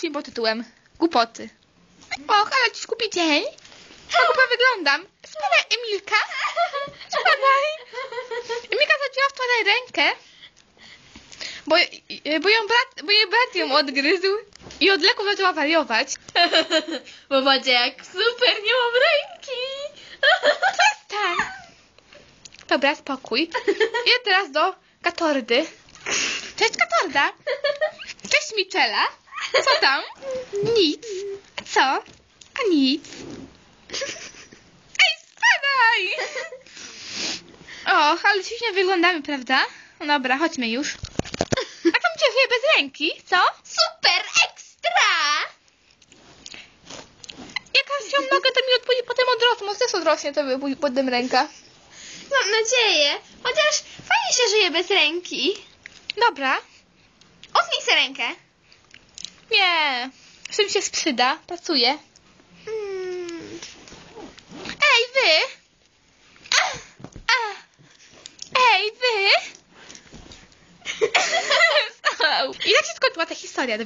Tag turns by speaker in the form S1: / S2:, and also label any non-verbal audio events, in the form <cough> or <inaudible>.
S1: Film pod tytułem Głupoty. Och, ale dziś kupi dzień. Jak głupio wyglądam. Spadaj, Emilka. Spadaj. Emilka zacięła wczoraj rękę, bo, bo, ją brat, bo jej brat ją odgryzł i od leku zaczęła wariować.
S2: Bo macie jak super, nie mam ręki.
S1: Przestań. Dobra, spokój. Idę teraz do Katordy. Cześć, Katorda. Cześć, Michela. Co tam? Nic. A co? A nic. Ej, spadaj! Och, ale ślicznie wyglądamy, prawda? No dobra, chodźmy już. A tam cię bez ręki, co?
S2: Super ekstra!
S1: Jak raz ją nogę, to mi odpłynie potem odrosło. Może też odrośnie, to by potem ręka.
S2: Mam nadzieję. Chociaż fajnie się żyje bez ręki.
S1: Dobra.
S2: Otnij sobie rękę.
S1: W czym się sprzyda? Pasuje.
S2: Mm.
S1: Ej, wy! Ej, wy! <laughs> I tak się skończyła ta historia.